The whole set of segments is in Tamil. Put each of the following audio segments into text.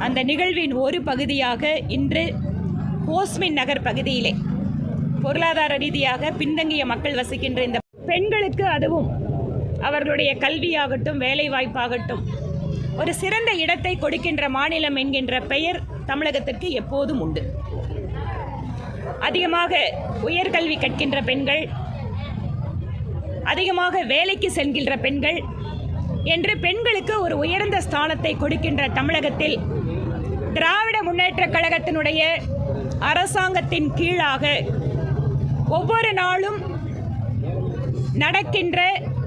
அந்த நிகழ்வின் ஒரு பகுதியாக இன்று ஹோஸ்மின் நகர் பகுதியிலே பொருளாதார ரீதியாக பின்தங்கிய மக்கள் வசிக்கின்ற இந்த பெண்களுக்கு அதுவும் அவர்களுடைய கல்வியாகட்டும் வேலைவாய்ப்பாகட்டும் ஒரு சிறந்த இடத்தை கொடுக்கின்ற மாநிலம் என்கின்ற பெயர் தமிழகத்திற்கு எப்போதும் உண்டு. அதிகமாக உயர்கல்வி கற்கின்ற பெண்கள் அதிகமாக வேலைக்கு செல்கின்ற பெண்கள் என்று பெண்களுக்கு ஒரு உயர்ந்த ஸ்தானத்தை கொடுக்கின்ற தமிழகத்தில் திராவிட முன்னேற்ற கழகத்தினுடைய அரசாங்கத்தின் கீழாக ஒவ்வொரு நாளும் நடக்கின்ற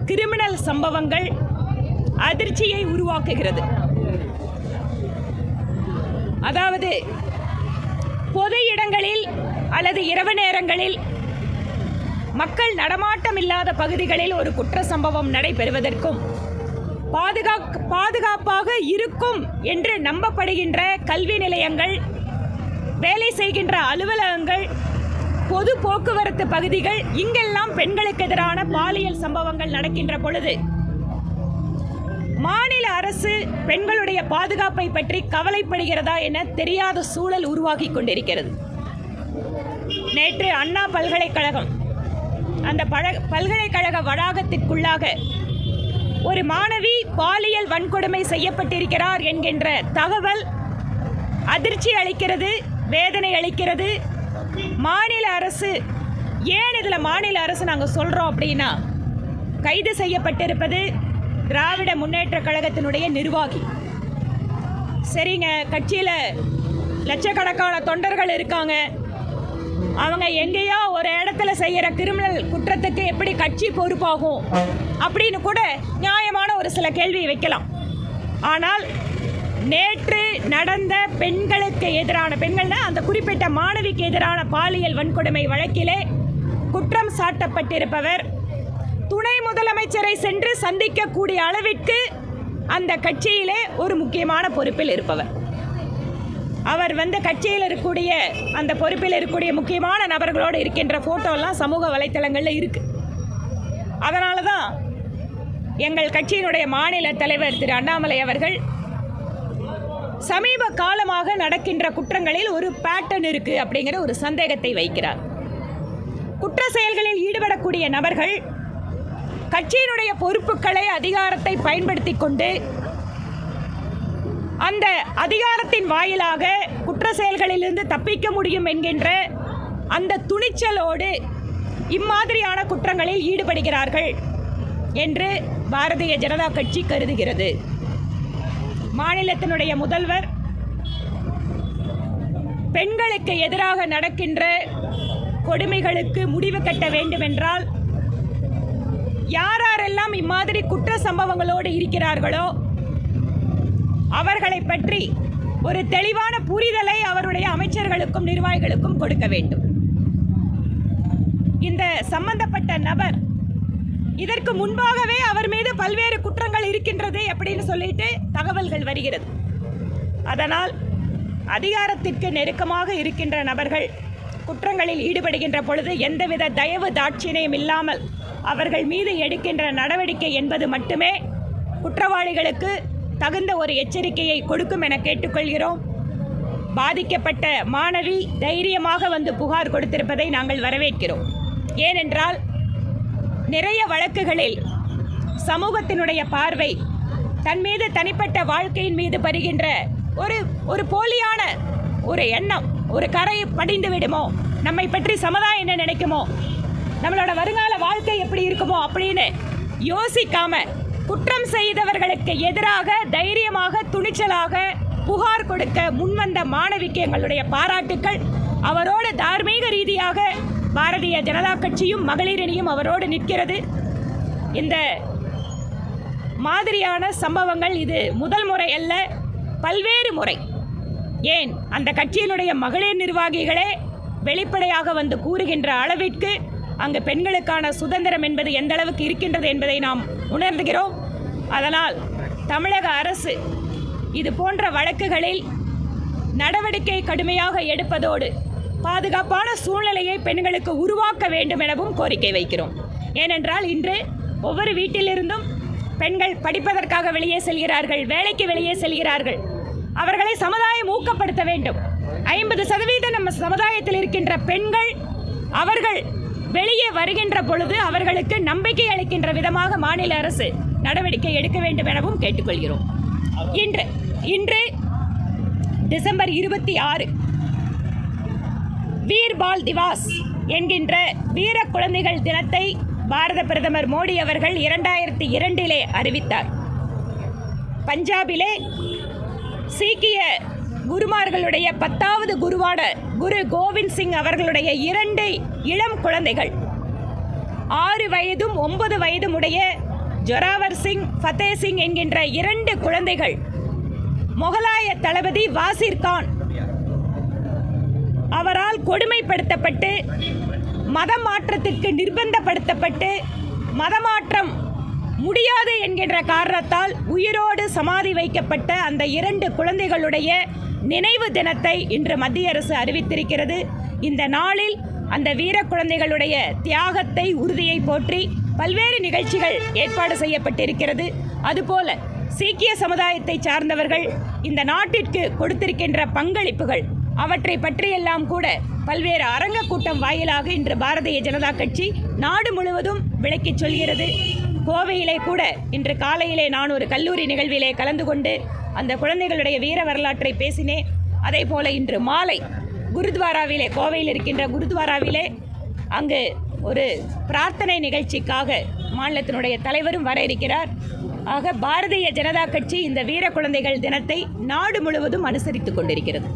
கிரிமினல் சம்பவங்கள் அதிர்ச்சியை உருவாக்குகிறது. அதாவது பொது இடங்களில் அல்லது இரவு நேரங்களில் மக்கள் நடமாட்டம் இல்லாத பகுதிகளில் ஒரு குற்ற சம்பவம் நடைபெறுவதற்கும் பாதுகா பாதுகாப்பாக இருக்கும் என்று நம்பப்படுகின்ற கல்வி நிலையங்கள் வேலை செய்கின்ற அலுவலகங்கள் பொது போக்குவரத்து பகுதிகள் இங்கெல்லாம் பெண்களுக்கு எதிரான பாலியல் சம்பவங்கள் நடக்கின்ற பொழுது மாநில அரசு பெண்களுடைய பாதுகாப்பை பற்றி கவலைப்படுகிறதா என தெரியாத சூழல் உருவாகி கொண்டிருக்கிறது. நேற்று அண்ணா பல்கலைக்கழகம் அந்த பழ பல்கலைக்கழக வளாகத்திற்குள்ளாக ஒரு மாணவி பாலியல் வன்கொடுமை செய்யப்பட்டிருக்கிறார் என்கின்ற தகவல் அதிர்ச்சி அளிக்கிறது வேதனை அளிக்கிறது. மாநில அரசு ஏன் இதில் மாநில அரசு நாங்கள் சொல்கிறோம் அப்படின்னா கைது செய்யப்பட்டிருப்பது திராவிட முன்னேற்ற கழகத்தினுடைய நிர்வாகி. சரிங்க கட்சியில் லட்சக்கணக்கான தொண்டர்கள் இருக்காங்க. அவங்க எங்கேயோ ஒரு இடத்த செய்கிற கிரிமினல் குற்றத்துக்கு எப்படி கட்சி பொறுப்பாகும் அப்படின்னு கூட நியாயமான ஒரு சில கேள்வி வைக்கலாம். ஆனால் நேற்று நடந்த பெண்களுக்கு எதிரான பெண்கள்னா அந்த குறிப்பிட்ட மாணவிக்கு எதிரான பாலியல் வன்கொடுமை வழக்கிலே குற்றம் சாட்டப்பட்டிருப்பவர். துணை முதலமைச்சரை சென்று சந்திக்கக்கூடிய அளவிற்கு அந்த கட்சியிலே ஒரு முக்கியமான பொறுப்பில் இருப்பவர். அவர் வந்து கட்சியில் இருக்கக்கூடிய அந்த பொறுப்பில் இருக்கக்கூடிய முக்கியமான நபர்களோடு இருக்கின்ற ஃபோட்டோலாம் சமூக வலைத்தளங்களில் இருக்குது அதனால தான் எங்கள் கட்சியினுடைய மாநில தலைவர் திரு அண்ணாமலை அவர்கள் சமீப காலமாக நடக்கின்ற குற்றங்களில் ஒரு பேட்டர்ன் இருக்குது அப்படிங்கிற ஒரு சந்தேகத்தை வைக்கிறார். குற்ற செயல்களில் ஈடுபடக்கூடிய நபர்கள் கட்சியினுடைய பொறுப்புகளை அதிகாரத்தை பயன்படுத்தி கொண்டு அந்த அதிகாரத்தின் வாயிலாக குற்ற செயல்களிலிருந்து தப்பிக்க முடியும் என்கின்ற அந்த துணிச்சலோடு இம்மாதிரியான குற்றங்களில் ஈடுபடுகிறார்கள் என்று பாரதிய ஜனதா கட்சி கருதுகிறது. மாநிலத்தினுடைய முதல்வர் பெண்களுக்கு எதிராக நடக்கின்ற கொடுமைகளுக்கு முடிவு கட்ட வேண்டுமென்றால் யாரெல்லாம் இம்மாதிரி குற்ற சம்பவங்களோடு இருக்கிறார்களோ அவர்களை பற்றி ஒரு தெளிவான புரிதலை அவருடைய அமைச்சர்களுக்கும் நிர்வாகிகளுக்கும் கொடுக்க வேண்டும். இந்த சம்பந்தப்பட்ட நபர் இதற்கு முன்பாகவே அவர் மீது பல்வேறு குற்றங்கள் இருக்கின்றது அப்படின்னு சொல்லிட்டு தகவல்கள் வருகிறது. அதனால் அதிகாரத்திற்கு நெருக்கமாக இருக்கின்ற நபர்கள் குற்றங்களில் ஈடுபடுகின்ற பொழுது எந்தவித தயவு தாட்சிணையும் இல்லாமல் அவர்கள் மீது எடுக்கின்ற நடவடிக்கை என்பது மட்டுமே குற்றவாளிகளுக்கு தகுந்த ஒரு எச்சரிக்கையை கொடுக்கும் என கேட்டுக்கொள்கிறோம். பாதிக்கப்பட்ட மாணவி தைரியமாக வந்து புகார் கொடுத்திருப்பதை நாங்கள் வரவேற்கிறோம். ஏனென்றால் நிறைய வழக்குகளில் சமூகத்தினுடைய பார்வை தன் மீது தனிப்பட்ட வாழ்க்கையின் மீது பருகின்ற ஒரு ஒரு போலியான ஒரு எண்ணம் ஒரு கரை படிந்து விடுமோ? நம்மை பற்றி சமுதாயம் என்ன நினைக்குமோ? நம்மளோட வருங்கால வாழ்க்கை எப்படி இருக்குமோ அப்படின்னு யோசிக்காமல் குற்றம் செய்தவர்களுக்கு எதிராக தைரியமாக துணிச்சலாக புகார் கொடுக்க முன்வந்த மாணவிக்கு எங்களுடைய பாராட்டுக்கள். அவரோடு தார்மீக ரீதியாக பாரதிய ஜனதா கட்சியும் மகளிரணியும் அவரோடு நிற்கிறது. இந்த மாதிரியான சம்பவங்கள் இது முதல் முறை அல்ல பல்வேறு முறை. ஏன்? அந்த கட்சியினுடைய மகளிர் நிர்வாகிகளே வெளிப்படையாக வந்து கூறுகின்ற அளவிற்கு அங்கு பெண்களுக்கான சுதந்திரம் என்பது எந்த அளவுக்கு இருக்கின்றது என்பதை நாம் உணர்ந்துகிறோம். அதனால் தமிழக அரசு இது போன்ற வழக்குகளில் நடவடிக்கை கடுமையாக எடுப்பதோடு பாதுகாப்பான சூழ்நிலையை பெண்களுக்கு உருவாக்க வேண்டும் எனவும் கோரிக்கை வைக்கிறோம். ஏனென்றால் இன்று ஒவ்வொரு வீட்டிலிருந்தும் பெண்கள் படிப்பதற்காக வெளியே செல்கிறார்கள் வேலைக்கு வெளியே செல்கிறார்கள். அவர்களை சமுதாயம் ஊக்கப்படுத்த வேண்டும். ஐம்பது சதவீதம் நம்ம சமுதாயத்தில் இருக்கின்ற பெண்கள் அவர்கள் வெளியே வருகின்ற பொழுது அவர்களுக்கு நம்பிக்கை அளிக்கின்ற விதமாக மாநில அரசு நடவடிக்கை எடுக்க வேண்டும் எனவும் கேட்டுக்கொள்கிறோம். இன்று இன்று டிசம்பர் இருபத்தி ஆறு வீர் பால் திவாஸ் என்கின்ற வீர குழந்தைகள் தினத்தை பாரத பிரதமர் மோடி அவர்கள் இரண்டாயிரத்தி இரண்டிலே அறிவித்தார். பஞ்சாபிலே சீக்கிய குருமார்களுடைய பத்தாவது குருவான குரு கோவிந்த் சிங் அவர்களுடைய இரண்டு இளம் குழந்தைகள். ஆறு வயதும் ஒன்பது வயதும் உடைய ஜொராவர் சிங் ஃபத்தே சிங் என்கின்ற இரண்டு குழந்தைகள். முகலாய தளபதி வாசிர் கான். அவரால் கொடுமைப்படுத்தப்பட்டு மதம் மாற்றத்திற்கு நிர்பந்தப்படுத்தப்பட்டு மதமாற்றம் முடியாது என்கின்ற காரணத்தால் உயிரோடு சமாதி வைக்கப்பட்ட அந்த இரண்டு குழந்தைகளுடைய நினைவு தினத்தை இன்று மத்திய அரசு அறிவித்திருக்கிறது. இந்த நாளில் அந்த வீர குழந்தைகளுடைய தியாகத்தை உறுதியை போற்றி பல்வேறு நிகழ்ச்சிகள் ஏற்பாடு செய்யப்பட்டிருக்கிறது. அதுபோல சீக்கிய சமுதாயத்தை சார்ந்தவர்கள் இந்த நாட்டிற்கு கொடுத்திருக்கின்ற பங்களிப்புகள் அவற்றை பற்றியெல்லாம் கூட பல்வேறு அரங்க கூட்டம் வாயிலாக இன்று பாரதிய ஜனதா கட்சி நாடு முழுவதும் விளக்கிச் சொல்கிறது. கோவையிலே கூட இன்று காலையிலே நான் ஒரு கல்லூரி நிகழ்விலே கலந்து கொண்டு அந்த குழந்தைகளுடைய வீர வரலாற்றை பேசினேன் அதே போல இன்று மாலை குருத்வாராவிலே கோவையில் இருக்கின்ற குருத்வாராவிலே அங்கு ஒரு பிரார்த்தனை நிகழ்ச்சிக்காக மாநிலத்தினுடைய தலைவரும் வர இருக்கிறார். ஆக பாரதிய ஜனதா கட்சி இந்த வீர குழந்தைகள் தினத்தை நாடு முழுவதும் அனுசரித்துக் கொண்டிருக்கிறது.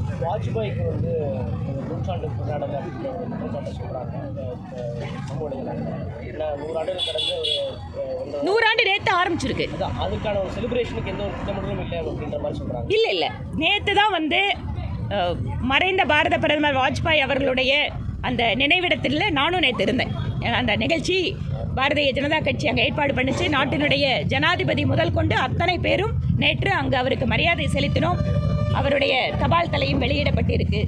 நூறாண்டு நேற்று ஆரம்பிச்சிருக்கு. இல்லை இல்லை நேற்று தான் வந்து மறைந்த பாரத பிரதமர் வாஜ்பாய் அவர்களுடைய அந்த நினைவிடத்தில் நானும் நேற்று இருந்தேன். அந்த நிகழ்ச்சி பாரதிய ஜனதா கட்சி அங்கே ஏற்பாடு பண்ணிச்சு. நாட்டினுடைய ஜனாதிபதி முதல் கொண்டு அத்தனை பேரும் நேற்று அங்கு அவருக்கு மரியாதை செலுத்தினோம். அவருடைய தபால் தலையும் வெளியிடப்பட்டிருக்கு.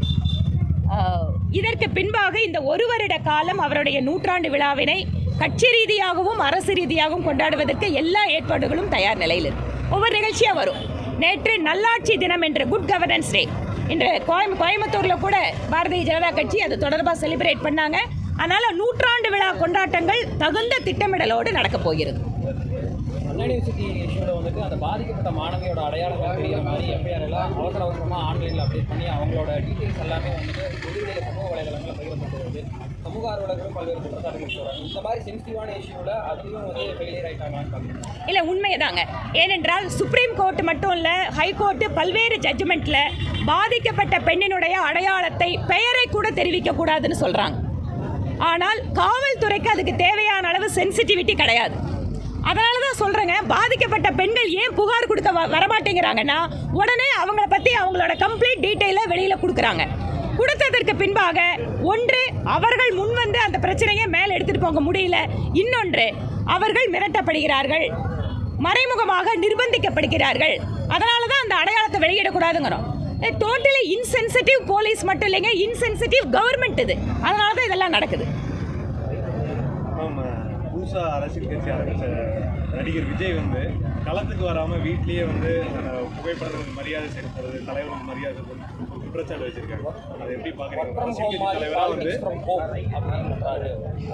இதற்கு பின்பாக இந்த ஒரு வருட காலம் அவருடைய நூற்றாண்டு விழாவினை கட்சி ரீதியாகவும் அரசு ரீதியாகவும் கொண்டாடுவதற்கு எல்லா ஏற்பாடுகளும் தயார் நிலையில் இருக்கு. ஒவ்வொரு நிகழ்ச்சியாக வரும். நேற்று நல்லாட்சி தினம் என்ற குட் கவர்னன்ஸ் டே இன்று கோயம் கோயம்புத்தூரில் கூட பாரதிய ஜனதா கட்சி அது தொடர்பாக செலிப்ரேட் பண்ணாங்க. அதனால் நூற்றாண்டு விழா கொண்டாட்டங்கள் தகுந்த திட்டமிடலோடு நடக்கப் போகிறது. அண்ணா யூனிவர்சிட்டி இஷ்யூவில் வந்துட்டு அந்த பாதிக்கப்பட்ட மாணவியோட அடையாளங்கள் மாதிரி எஃப்ஐஆர் எல்லாம் அவசர அவசரமாக ஆன்லைனில் அப்டேட் பண்ணி அவங்களோட டீட்டெயில்ஸ் எல்லாமே வந்துட்டு வெளியில சமூக வலைதளங்களில் பகிரப்பட்டு வருது சமூக ஆர்வலர்களும் பல்வேறு குற்றச்சாட்டுகள் சொல்கிறாங்க இந்த மாதிரி சென்சிட்டிவான இஷ்யூவில் அதுலேயும் வந்து ஃபெயிலியர் ஆகிட்டாங்கன்னு இல்லை உண்மைதாங்க ஏனென்றால் சுப்ரீம் கோர்ட் மட்டும் இல்லை ஹைகோர்ட்டு பல்வேறு ஜட்ஜ்மெண்ட்டில் பாதிக்கப்பட்ட பெண்ணினுடைய அடையாளத்தை பெயரை கூட தெரிவிக்கக்கூடாதுன்னு சொல்கிறாங்க ஆனால் காவல்துறைக்கு அதுக்கு தேவையான அளவு சென்சிட்டிவிட்டி கிடையாது. அதனால தான் சொல்கிறேங்க பாதிக்கப்பட்ட பெண்கள் ஏன் புகார் கொடுக்க வ வரமாட்டேங்கிறாங்கன்னா உடனே அவங்கள பற்றி அவங்களோட கம்ப்ளீட் டீட்டெயிலை வெளியில் கொடுக்குறாங்க. கொடுத்ததற்கு பின்பாக ஒன்று அவர்கள் முன்வந்து அந்த பிரச்சனையை மேலே எடுத்துகிட்டு போக முடியல. இன்னொன்று அவர்கள் மிரட்டப்படுகிறார்கள். மறைமுகமாக நிர்பந்திக்கப்படுகிறார்கள். அதனால தான் அந்த அடையாளத்தை வெளியிடக்கூடாதுங்கிறோம். டோட்டலி இன்சென்சிட்டிவ் போலீஸ் மட்டும் இல்லைங்க இன்சென்சிட்டிவ் கவர்மெண்ட் இது. அதனால தான் இதெல்லாம் நடக்குது. ஆமா புதுசா அரசியல் கட்சி ஆரம்பிச்ச நடிகர் விஜய் வந்து களத்துக்கு வராம வீட்லயே வந்து அந்த புகைப்படத்துக்கு மரியாதை செலுத்துறது தலைவருக்கு மரியாதை குற்றச்சாட்டு வச்சிருக்காங்க அதை எப்படி பாக்குறீங்க? அரசியல் கட்சி தலைவரா வந்து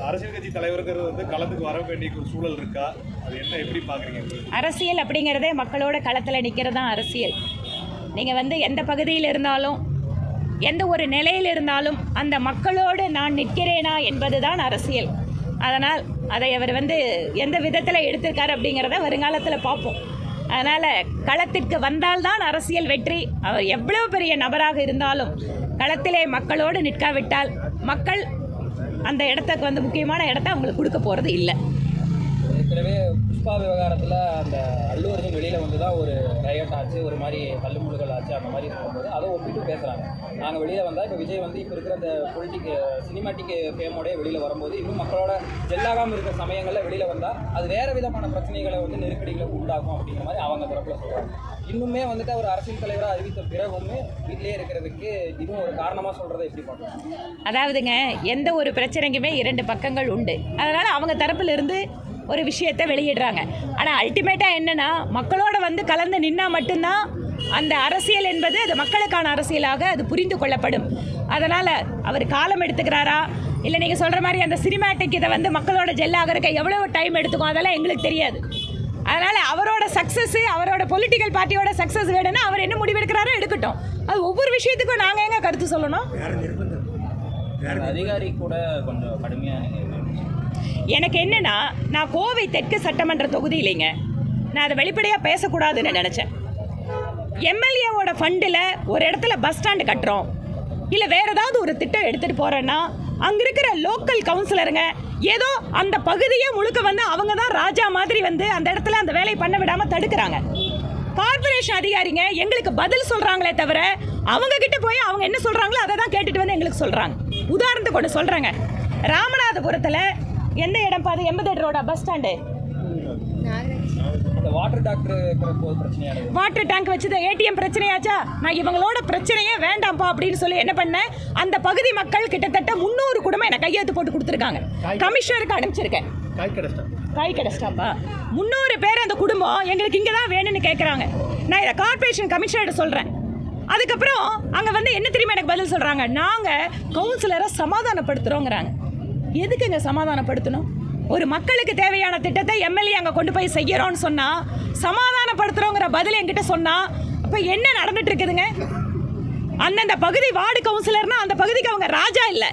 அரசியல் கட்சி தலைவருங்கிறது வந்து களத்துக்கு வர வேண்டிய ஒரு சூழல் இருக்கா? அது என்ன எப்படி பாக்குறீங்க? அரசியல் அப்படிங்கிறதே மக்களோட களத்தில் நிற்கிறது தான் அரசியல். நீங்கள் வந்து எந்த பகுதியில் இருந்தாலும் எந்த ஒரு நிலையில் இருந்தாலும் அந்த மக்களோடு நான் நிற்கிறேனா என்பது தான் அரசியல். அதனால் அதை அவர் வந்து எந்த விதத்தில் எடுத்திருக்கார் அப்படிங்கிறத வருங்காலத்தில் பார்ப்போம். அதனால் களத்திற்கு வந்தால்தான் அரசியல் வெற்றி. அவர் எவ்வளவு பெரிய நபராக இருந்தாலும் களத்திலே மக்களோடு நிற்காவிட்டால் மக்கள் அந்த இடத்துக்கு வந்து முக்கியமான இடத்த அவங்களுக்கு கொடுக்க போகிறது இல்லை. ஏற்கனவே விவகாரத்தில் அந்த அல்லு அர்ஜுன் வெளியில் வந்து தான் ஒரு ரயட் ஆச்சு ஒரு மாதிரி தள்ளுமுழுகள் ஆச்சு அந்த மாதிரி இருக்கும்போது அதை ஒப்பிட்டு பேசுகிறாங்க நாங்கள் வெளியில் வந்தால் இப்போ விஜய் வந்து இப்போ இருக்கிற அந்த பொலிட்டிக் சினிமாட்டிக் ஃபேமோடய வெளியில் வரும்போது இன்னும் மக்களோட ஜெல்லாகாமல் இருக்கிற சமயங்களில் வெளியில் வந்தால் அது வேறு விதமான பிரச்சனைகளை வந்து நெருக்கடிகளை உண்டாகும் அப்படிங்கிற மாதிரி அவங்க தரப்பில் சொல்கிறாங்க இன்னுமே வந்துட்டு அவர் அரசியல் தலைவராக அறிவித்த பிறகுமே வீட்டிலே இருக்கிறதுக்கு இதுவும் ஒரு காரணமாக சொல்கிறத எப்படி பார்க்கலாம் அதாவதுங்க எந்த ஒரு பிரச்சனைக்குமே இரண்டு பக்கங்கள் உண்டு. அதனால் அவங்க தரப்பிலிருந்து ஒரு விஷயத்தை வெளியிடுறாங்க. ஆனால் அல்டிமேட்டாக என்னன்னா மக்களோட வந்து கலந்து நின்னா மட்டும்தான் அந்த அரசியல் என்பது அது மக்களுக்கான அரசியலாக அது புரிந்து கொள்ளப்படும். அதனால் அவர் காலம் எடுத்துக்கிறாரா? இல்லை நீங்கள் சொல்கிற மாதிரி அந்த சினிமேட்டிக் இதை வந்து மக்களோட ஜெல்லாகிறக்க எவ்வளோ டைம் எடுத்துக்கும்? அதெல்லாம் எங்களுக்கு தெரியாது. அதனால் அவரோட சக்ஸஸ் அவரோட பொலிட்டிக்கல் பார்ட்டியோட சக்ஸஸ் வேணும்னா அவர் என்ன முடிவெடுக்கிறாரோ எடுக்கட்டும். அது ஒவ்வொரு விஷயத்துக்கும் நாங்கள் எங்க கருத்து சொல்லணும்? அதிகாரி கூட கொஞ்சம் கடுமையாக எனக்கு என்னென்னா நான் கோவை தெற்கு சட்டமன்ற தொகுதி இல்லைங்க. நான் அதை வெளிப்படையாக பேசக்கூடாதுன்னு நினச்சேன். எம்எல்ஏவோட ஃபண்டில் ஒரு இடத்துல பஸ் ஸ்டாண்டு கட்டுறோம். இல்லை வேறு ஏதாவது ஒரு திட்டம் எடுத்துகிட்டு போகிறேன்னா அங்கே இருக்கிற லோக்கல் கவுன்சிலருங்க ஏதோ அந்த பகுதியே முழுக்க வந்து அவங்க தான் ராஜா மாதிரி வந்து அந்த இடத்துல அந்த வேலையை பண்ண விடாமல் தடுக்கிறாங்க. கார்ப்பரேஷன் அதிகாரிங்க எங்களுக்கு பதில் சொல்கிறாங்களே தவிர அவங்க கிட்ட போய் அவங்க என்ன சொல்கிறாங்களோ அதை தான் கேட்டுட்டு வந்து எங்களுக்கு சொல்கிறாங்க உதாரணத்துக்கு ஒன்று சொல்கிறேங்க ராமநாதபுரத்தில் எந்த இடம் பாது எண்பது ரோடா? Bus stand. இந்த வாட்டர் டேங்க் வச்சது. ஏடிஎம் பிரச்சனையாச்சா? நான் இவங்களோட பிரச்சனையே வேண்டாம்ப்பா அப்படின்னு சொல்லி என்ன பண்ணேன் அந்த பகுதி மக்கள் கிட்டத்தட்ட முந்நூறு குடும்பம் எனக்கு கையெழுத்து போட்டு கொடுத்துருக்காங்க. கமிஷனருக்கு அனுப்பிச்சிருக்கேன். காய் கிடச்சிட்டாப்பா முந்நூறு பேர் அந்த குடும்பம் எங்களுக்கு இங்கே தான் வேணும்னு கேட்குறாங்க நான் இதை கார்ப்பரேஷன் கமிஷனர்கிட்ட சொல்கிறேன் அதுக்கப்புறம் அங்கே வந்து என்ன தெரியுமா எனக்கு பதில் சொல்கிறாங்க நாங்கள் கவுன்சிலரை சமாதானப்படுத்துகிறோங்கிறாங்க எதுக்குங்க சமாதானப்படுத்தணும்? ஒரு மக்களுக்கு தேவையான திட்டத்தை எம்எல்ஏ அங்கே கொண்டு போய் செய்யறோம்னு சொன்னால் சமாதானப்படுத்துகிறோங்கிற பதில் என்கிட்ட சொன்னால் அப்போ என்ன நடந்துட்டு இருக்குதுங்க? அந்தந்த பகுதி வார்டு கவுன்சிலர்னா அந்த பகுதிக்கு அவங்க ராஜா இல்லை.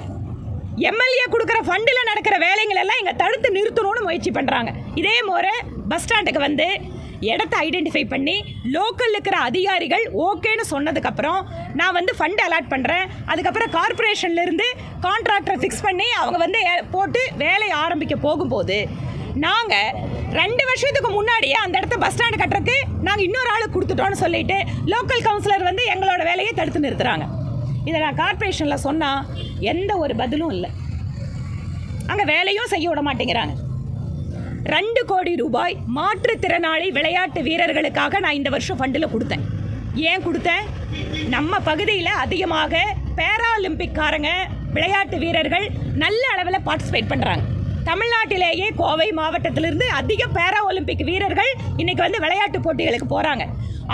எம்எல்ஏ கொடுக்குற ஃபண்டில் நடக்கிற வேலைகள் எல்லாம் இங்கே தடுத்து நிறுத்தணும்னு முயற்சி பண்ணுறாங்க இதே முறை பஸ் ஸ்டாண்டுக்கு வந்து இடத்த ஐடென்டிஃபை பண்ணி லோக்கல் இருக்கிற அதிகாரிகள் ஓகேன்னு சொன்னதுக்கப்புறம் நான் வந்து ஃபண்ட் அலாட் பண்ணுறேன் அதுக்கப்புறம் கார்ப்பரேஷன்லேருந்து கான்ட்ராக்டரை ஃபிக்ஸ் பண்ணி அவங்க வந்து ஏ- போட்டு வேலையை ஆரம்பிக்க போகும்போது நாங்கள் ரெண்டு வருஷத்துக்கு முன்னாடியே அந்த இடத்த பஸ் ஸ்டாண்டு கட்டுறதுக்கு நாங்கள் இன்னொரு ஆள் கொடுத்துட்டோம்னு சொல்லிட்டு லோக்கல் கவுன்சிலர் வந்து எங்களோட வேலையை தடுத்து நிறுத்துகிறாங்க இதை நான் கார்ப்பரேஷனில் சொன்னால் எந்த ஒரு பதிலும் இல்லை. அங்கே வேலையும் செய்ய விட மாட்டேங்கிறாங்க. ரெண்டு கோடி ரூபாய் மாற்றுத்திறனாளி விளையாட்டு வீரர்களுக்காக நான் இந்த வருஷம் ஃபண்டில் கொடுத்தேன். ஏன் கொடுத்தேன்? நம்ம பகுதியில் அதிகமாக பேராலிம்பிக்காரங்க விளையாட்டு வீரர்கள் நல்ல அளவில் பார்ட்டிசிபேட் பண்ணுறாங்க தமிழ்நாட்டிலேயே கோவை மாவட்டத்திலிருந்து அதிக பேரா ஒலிம்பிக் வீரர்கள் இன்னைக்கு வந்து விளையாட்டு போட்டிகளுக்கு போகிறாங்க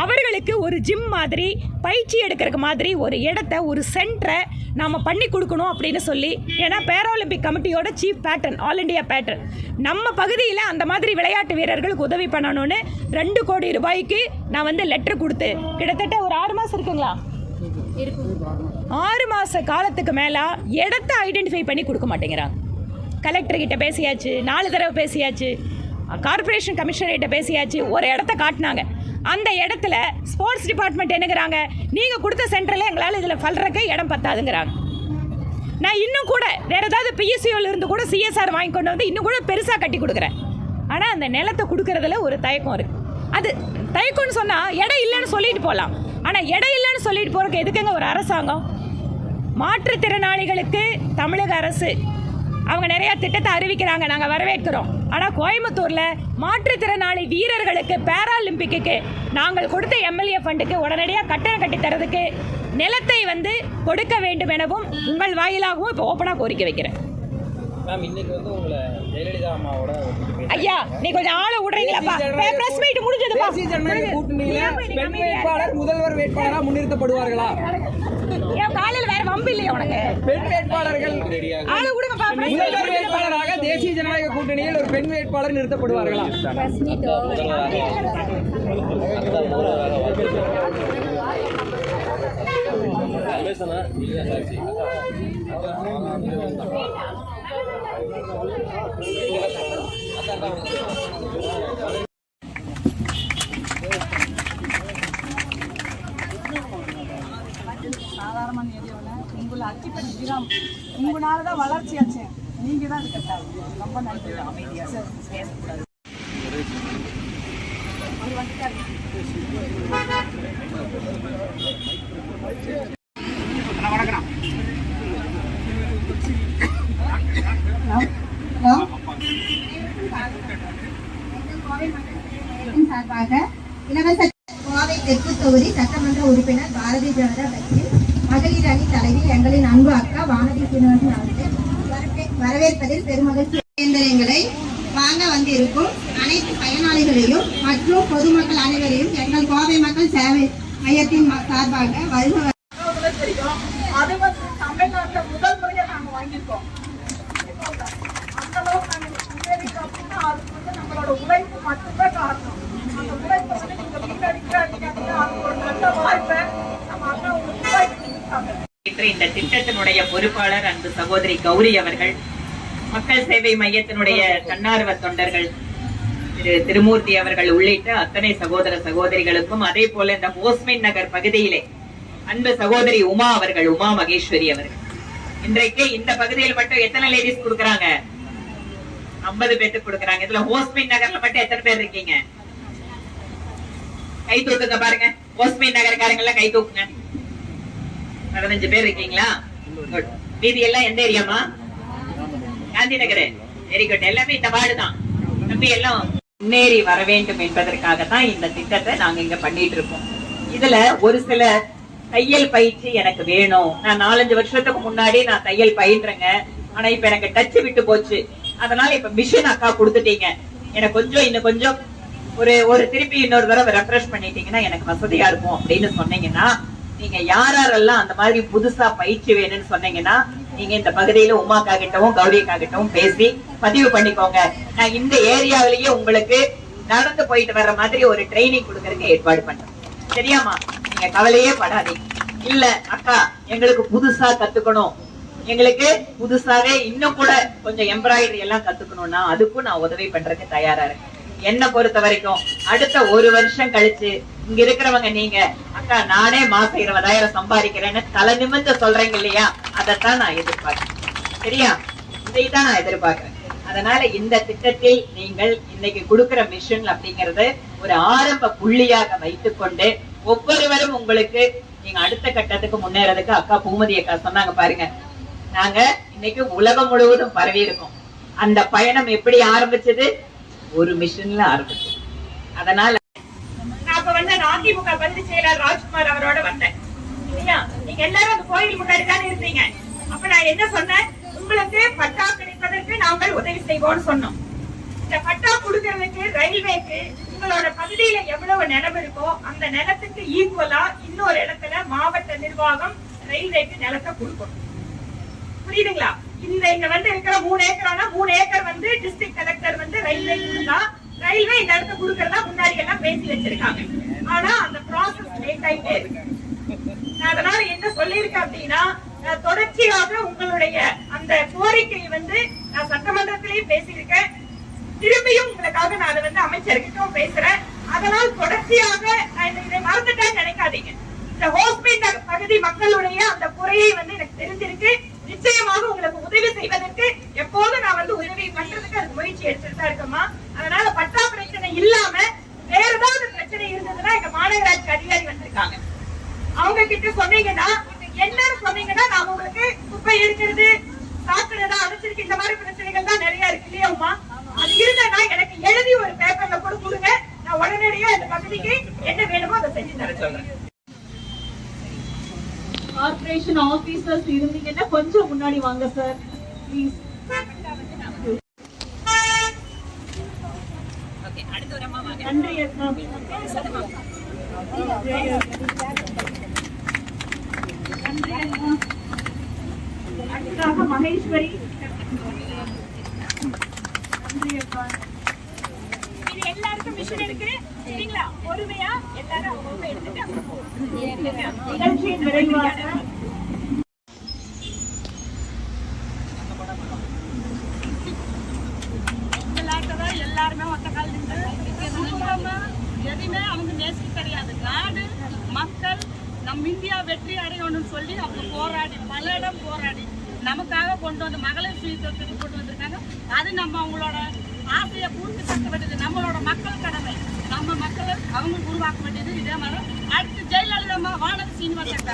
அவர்களுக்கு ஒரு ஜிம் மாதிரி பயிற்சி எடுக்கிறதுக்கு மாதிரி ஒரு இடத்த ஒரு சென்டரை நாம் பண்ணி கொடுக்கணும் அப்படின்னு சொல்லி ஏன்னா Paralympic கமிட்டியோட chief patron all India patron நம்ம பகுதியில் அந்த மாதிரி விளையாட்டு வீரர்களுக்கு உதவி பண்ணணும்னு ரெண்டு கோடி ரூபாய்க்கு நான் வந்து லெட்டர் கொடுத்து கிட்டத்தட்ட ஒரு ஆறு மாதம் இருக்குங்களா? ஆறு மாத காலத்துக்கு மேலே இடத்த ஐடென்டிஃபை பண்ணி கொடுக்க மாட்டேங்கிறாங்க. கலெக்டர்கிட்ட பேசியாச்சு நாலு தடவை பேசியாச்சு. கார்ப்பரேஷன் கமிஷனர்கிட்ட பேசியாச்சு ஒரு இடத்த காட்டினாங்க. அந்த இடத்துல ஸ்போர்ட்ஸ் டிபார்ட்மெண்ட் என்னங்கிறாங்க நீங்கள் கொடுத்த சென்டரில் எங்களால் இதில் ஃபல்றக்கு இடம் பத்தாதுங்கிறாங்க. நான் இன்னும் கூட வேறு ஏதாவது பிஎஸ்சியோவில் இருந்து கூட சிஎஸ்ஆர் வாங்கி கொண்டு வந்து இன்னும் கூட பெருசாக கட்டி கொடுக்குறேன். ஆனால் அந்த நிலத்தை கொடுக்குறதுல ஒரு தயக்கம் இருக்குது அது தயக்கம்னு சொன்னால் இடம் இல்லைன்னு சொல்லிட்டு போகலாம் ஆனால் இடம் இல்லைன்னு சொல்லிட்டு போகிறதுக்கு எதுக்குங்க ஒரு அரசாங்கம்? மாற்றுத்திறனாளிகளுக்கு தமிழக அரசு அவங்க நிறைய திட்டத்தை அறிவிக்கிறாங்க நாங்கள் வரவேற்கிறோம். ஆனால் கோயம்புத்தூரில் மாற்றுத்திறனாளி வீரர்களுக்கு பேராலிம்பிக்கு நாங்கள் கொடுத்த எம்எல்ஏ ஃபண்டுக்கு உடனடியாக கட்டணம் கட்டி தரதுக்கு நிலத்தை வந்து கொடுக்க வேண்டும் எனவும் உங்கள் வாயிலாகவும் இப்போ ஓப்பனாக கோரிக்கை வைக்கிறேன். ஐயா நீ கொஞ்சம் ஆளை விடுறீங்களாப்பா பிரஸ் மீட் முடிஞ்சதுப்பா. வேட்பாளர் முதல்வர் வேட்பாளராக முன்னிறுத்தப்படுவார்களா? காலையில் வேற வம்பு இல்லையா உனக்கு. பெண் வேட்பாளர்கள் ஆளை முதல்வர் வேட்பாளராக தேசிய ஜனநாயக கூட்டணியில் ஒரு பெண் வேட்பாளர் நிறுத்தப்படுவார்களா? சாதாரண ஏரியாவில் உங்களை அச்சிப்படி உங்களால தான் வளர்ச்சி ஆச்சு. நீங்கள் தான் இருக்க ரொம்ப நன்றி. அமைதியாக சார். பேசக்கூடாது கட்சியின் சார்பாக இலவச கோவை தெற்கு தொகுதி சட்டமன்ற உறுப்பினர் பாரதிய ஜனதா கட்சி மகளிர் எங்களின் அன்பு அக்கா வானதி சீனிவாசன் அவர்கள் வரவே- வரவேற்பதில் பெருமகிழ்ச்சி. இயந்திரங்களை வாங்க வந்திருக்கும் அனைத்து பயனாளிகளையும் மற்றும் பொதுமக்கள் அனைவரையும் எங்கள் கோவை மக்கள் சேவை மையத்தின் சார்பாக வருக அவங்களே தெரியும் அது வந்து தமிழ்நாட்டுல முதல் முறையா நாங்க வாங்கியிருக்கோம் அந்த அளவுக்கு நாங்க முன்னேறிட்டோம் அப்படின்னா அதுக்கு வந்து நம்மளோட உழைப்பு மட்டும்தான் காரணம் அந்த உழைப்பை வந்து நீங்க வீணடிக்காதீங்க அது ஒரு நல்ல வாய்ப்பை நம்ம அண்ணா உங்களுக்கு உருவாக்கி கொடுத்தாங்க இந்த திட்டத்தினுடைய பொறுப்பாளர் அன்பு சகோதரி கௌரி அவர்கள் மக்கள் சேவை மையத்தினுடைய தன்னார்வ தொண்டர்கள் திரு திருமூர்த்தி அவர்கள் உள்ளிட்ட அத்தனை சகோதர சகோதரிகளுக்கும் அதே போல இந்த ஹோஸ்மின் நகர் பகுதியிலே அன்பு சகோதரி உமா அவர்கள் உமா மகேஸ்வரி அவர்கள். இன்றைக்கு இந்த பகுதியில் மட்டும் எத்தனை லேடிஸ் கொடுக்கறாங்க? ஐம்பது பேத்துக்கு கொடுக்கறாங்க. இதுல ஹோஸ்மின் நகர்ல மட்டும் எத்தனை பேர் இருக்கீங்க? கை தூக்குங்க பாருங்க. ஹோஸ்மின் நகர்காரங்க எல்லாம் கை தூக்குங்க. பதினஞ்சு பேர் இருக்கீங்களா? மீதி எல்லாம் எந்த ஏரியாமா காந்தி நகர் வெரி குட் எல்லாமே இந்த வார்டு தான். நம்பி எல்லாம் முன்னேறி வர வேண்டும் என்பதற்காக தான் இந்த திட்டத்தை நாங்க இங்க பண்ணிட்டு இருக்கோம். இதுல ஒரு சில தையல் பயிற்சி எனக்கு வேணும். நான் நாலஞ்சு வருஷத்துக்கு முன்னாடி நான் தையல் பயின்றேங்க. ஆனா இப்ப எனக்கு டச் விட்டு போச்சு. அதனால இப்ப மிஷின் அக்கா கொடுத்துட்டீங்க. எனக்கு கொஞ்சம் இன்னும் கொஞ்சம் ஒரு ஒரு திருப்பி இன்னொரு தடவை ரெஃப்ரெஷ் பண்ணிட்டீங்கன்னா எனக்கு வசதியா இருக்கும் அப்படின்னு சொன்னீங்கன்னா நீங்க யாரெல்லாம் அந்த மாதிரி புதுசா பயிற்சி வேணும்னு சொன்னீங்கன்னா நீங்க இந்த பகுதியில உமாக்காகட்டவும் கிட்டவும் பேசி பதிவு பண்ணிக்கோங்க. நான் இந்த ஏரியாவிலேயே உங்களுக்கு நடந்து போயிட்டு வர்ற மாதிரி ஒரு ட்ரைனிங் கொடுக்கறதுக்கு ஏற்பாடு பண்றேன். சரியாமா நீங்க கவலையே படாதீங்க. இல்ல அக்கா எங்களுக்கு புதுசா கத்துக்கணும். எங்களுக்கு புதுசாவே இன்னும் கூட கொஞ்சம் எம்ப்ராய்டரி எல்லாம் கத்துக்கணும்னா அதுக்கும் நான் உதவி பண்றதுக்கு தயாரா இருக்கேன். என்ன பொறுத்த வரைக்கும் அடுத்த ஒரு வருஷம் கழிச்சு இங்க இருக்கிறவங்க நீங்க அக்கா நானே மாசம் இருபதாயிரம் சம்பாதிக்கிறேன்னு தலை நிமிர்ந்து சொல்றீங்க இல்லையா? அதைத்தான் நான் எதிர்பார்க்கிறேன். சரியா? இதைத்தான் நான் எதிர்பார்க்கிறேன். அதனால இந்த திட்டத்தில் நீங்கள் இன்னைக்கு கொடுக்கிற மிஷன் அப்படிங்கறது ஒரு ஆரம்ப புள்ளியாக வைத்துக்கொண்டு ஒவ்வொருவரும் உங்களுக்கு நீங்க அடுத்த கட்டத்துக்கு முன்னேறதுக்கு அக்கா பூமதி அக்கா சொன்னாங்க பாருங்க. நாங்க இன்னைக்கு உலகம் முழுவதும் பரவி இருக்கோம். அந்த பயணம் எப்படி ஆரம்பிச்சது? ஒரு மிஷன்ல ஆரம்பிச்சது அதனால நான் அப்ப வந்து அதிமுக பகுதி செயலாளர் ராஜ்குமார் அவரோட வந்தேன். இல்லையா? நீங்க எல்லாரும் அந்த கோயில் முன்னாடி தானே இருந்தீங்க. அப்ப நான் என்ன சொன்னேன்? உங்களுக்கு பட்டா கிடைப்பதற்கு நாங்கள் உதவி செய்வோம்னு சொன்னோம். இந்த பட்டா கொடுக்கறதுக்கு ரயில்வேக்கு உங்களோட பகுதியில எவ்வளவு நிலம் இருக்கோ அந்த நிலத்துக்கு ஈக்குவலா இன்னொரு இடத்துல மாவட்ட நிர்வாகம் ரயில்வேக்கு நிலத்தை கொடுக்கணும் புரியுதுங்களா? இந்த இங்க வந்து இருக்கிற மூணு ஏக்கரானா மூணு ஏக்கர் வந்து டிஸ்ட்ரிக்ட் கலெக்டர் வந்து ரயில்வே கொடுத்தா ரயில்வே இந்த இடத்த கொடுக்கறதா முன்னாடி எல்லாம் பேசி வச்சிருக்காங்க. ஆனா அந்த ப்ராசஸ் லேட் ஆயிட்டே இருக்கு. நான் அதனால என்ன சொல்லியிருக்கேன் அப்படின்னா தொடர்ச்சியாக உங்களுடைய அந்த கோரிக்கையை வந்து நான் சட்டமன்றத்திலேயும் பேசியிருக்கேன். திரும்பியும் உங்களுக்காக நான் அதை வந்து அமைச்சர்கிட்ட பேசுறேன். அதனால் தொடர்ச்சியாக நான் இதை மறந்துட்டேன்னு நினைக்காதீங்க. இந்த ஹோஸ்பின் பகுதி மக்களுடைய அந்த குறையை வந்து எனக்கு தெரிஞ்சிருக்கு. நிச்சயமாக உங்களுக்கு உதவி செய்வதற்கு எப்போதும் நான் வந்து உதவி பண்றதுக்கு அது முயற்சி எடுத்துட்டு தான் இருக்கேம்மா. அதனால பட்டா பிரச்சனை இல்லாம வேற ஏதாவது பிரச்சனை இருந்ததுன்னா எங்க மாநகராட்சி அதிகாரி வந்திருக்காங்க. அவங்க கிட்ட சொன்னீங்கன்னா என்ன சொன்னீங்கன்னா நான் உங்களுக்கு குப்பை எடுக்கிறது சாப்பிடுறதா அனுப்பிச்சிருக்கு இந்த மாதிரி பிரச்சனைகள் தான் நிறைய இருக்கு இல்லையாமா அது இருந்தேன்னா எனக்கு எழுதி ஒரு பேப்பர்ல கூட கொடுங்க. நான் உடனடியா இந்த பகுதிக்கு என்ன வேணுமோ அதை செஞ்சு தர சொல்றேன் கார்பரேஷன் ஆபீசர்ஸ் இருந்தீங்கன்னா கொஞ்சம் முன்னாடி வாங்க சார் ப்ளீஸ் நன்றி மகேஸ்வரி. நன்றி அக்கா. இது எல்லாருக்கும் மிஷன் இருக்கு. சரிங்களா? பொறுமையா எல்லாரும் அவங்க எடுத்துட்டு. நிகழ்ச்சியின் விரைவாக. எல்லாருமே ஒத்த கால் எதுவுமே அவங்க நேசிக்க கிடையாது நாடு மக்கள் நம் இந்தியா வெற்றி அடையணும்னு சொல்லி அவங்க போராடி பல இடம் போராடி நமக்காக கொண்டு வந்து மகளிர் சீர்திருத்தத்தை கொண்டு வந்திருக்காங்க. அது நம்ம அவங்களோட ஆசையை பூர்த்தி வேண்டியது நம்மளோட மக்கள் கடமை. நம்ம மக்களை அவங்களுக்கு உருவாக்க வேண்டியது இதே மாதிரி அடுத்து ஜெயலலிதா வானதி சீனிவாசன்